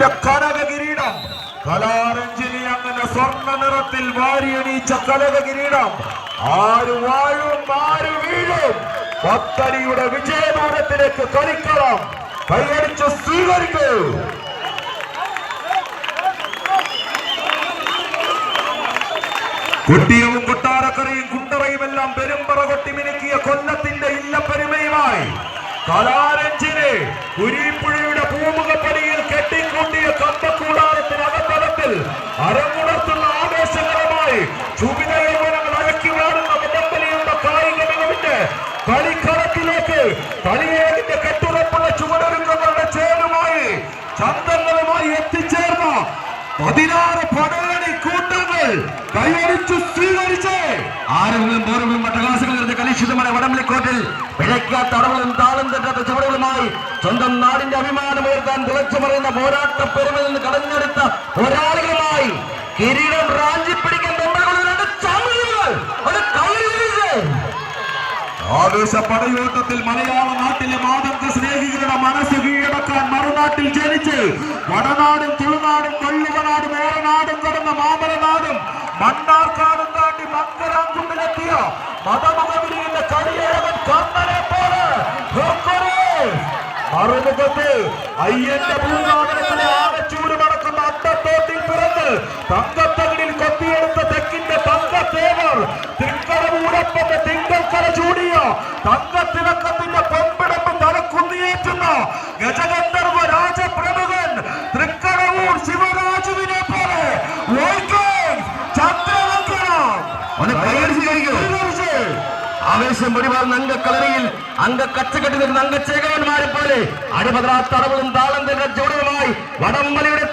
പുലിയുടെ കനക കിരീടം കലാരഞ്ജിനി അങ്ങനെ സ്വർണ നിറത്തിൽ വാരിയണീച്ച കനക കിരീടം ആര് വാഴും ആര് വീഴും? പത്തടിയുടെ വിജയദൂരത്തിലേക്ക് കളിക്കളം. കൈയടിച്ച് സ്വീകരിക്കൂ. കുട്ടിയവും കൊട്ടാരക്കരയും കുണ്ടറയും എല്ലാം പെരുമ്പറ കൊട്ടി മിനുക്കിയ കൊല്ലത്തിന്റെ ഇല്ലപ്പെരുമയുമായി കലാരഞ്ജിനെ കുരിപ്പുഴയുടെ അരങ്ങുണർത്തുന്ന ആവേശകരമായി ചുബിന യൗവനങ്ങൾ അഴക്കി വാടുന്ന വടംവലിയുടെ കായിക മികവിന്റെ കളിക്കളത്തിലേക്ക് കളിയേടിന്റെ കെട്ടുറപ്പുള്ള ചുവടൊരുക്കങ്ങളുടെ ചേരുമായി ചന്തങ്ങളുമായി എത്തിച്ചേർന്ന പതിനാറ് പടയണി കൂട്ടങ്ങൾ കൈയടിച്ചു സ്വീകരിച്ച് ആരെങ്കിലും മട്ടകാസുകൾ നിറഞ്ഞ കലുഷിതമായ കോട്ടിൽ പിഴയ്ക്കാത്ത അടവുകളും താളം തെറ്റാത്ത ചുവടുകളുമായി സ്വന്തം നാടിന്റെ അഭിമാനം ഉയർത്താൻ തിളച്ചു പറയുന്ന പോരാട്ട പെരുമയിൽ നിന്ന് കടഞ്ഞെടുത്ത പോരാളികളുമായി കിരീടം റാഞ്ചി പിടിക്കാൻ തൊണ്ടകളിൽ രണ്ട് ചാമുകൾ ഒരു കൈയിലിരിച്ച് ആവേശ പടയോട്ടത്തിൽ മലയാള നാട്ടിലെ മാതൃക സ്നേഹികളുടെ മനസ്സ് കീഴടക്കാൻ മറുനാട്ടിൽ ജനിച്ച് വടനാടും തുളുനാടും വള്ളുവനാടും ഏറനാടും കടന്ന മാമലനാടും മണ്ണാർക്കാടും താണ്ടി മങ്കരാങ്കുണ്ടിലെത്തിയ മതമുഖവിരിയുടെ കളിയേറവൻ കണ്ണനെ പോലെ. മറുമുഖത്ത് അയ്യന്റെ ഭൂഗാപനത്തിലെ ആനച്ചൂട് മടക്കുന്ന അട്ടത്തോട്ടിൽ പിറന്ന് തങ്കത്തകിടിൽ കൊത്തിയെടുത്ത തെക്കിന്റെ തങ്കത്തേവർ തിങ്കടമൂരപ്പന്റെ തിങ്കൽക്കര ചൂടിയ തങ്കത്തിലക്കത്തിന്റെ പൊമ്പിടപ്പ് തലക്കുന്നിയേറ്റുന്ന ഗജഗന്ധർവ രാജപ്രമുഖൻ തൃക്കടവൂർ ശിവരാജുവിനെ പോലെ ആവേശം ചന്ദ്രവങ്കണം അംഗ കൈയടിച്ച് അംഗ സ്വീകരിച്ച് ആവേശം പൊടിപാർന്ന അംഗക്കളറിയിൽ അംഗ കച്ചകെട്ടി അംഗച്ചേകവന്മാരെ പോലെ അടിപതാ തറവും താളം തന്നെ ചുവടുകളുമായി വടംവലിയുടെ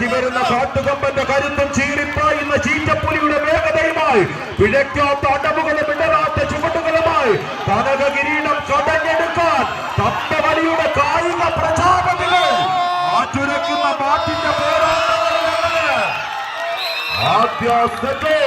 ആടിളക്കി വരുന്ന കാട്ടുകൊമ്പന്റെ കരുത്തും ചീറിപ്പായുന്ന ചീറ്റപ്പുലിയുടെ വേഗതയുമായി പിഴയ്ക്കാത്ത അടവുകളും ഇടറാത്ത ചുവടുകളുമായി കനക കിരീടം കടഞ്ഞെടുക്കാൻ തത്തവലിയുടെ കായിക പ്രചാരണത്തിലെ മാറ്റുരയ്ക്കുന്ന മാറ്റിന്റെ പോരാട്ടങ്ങളിൽ ആദ്യ സെറ്റ്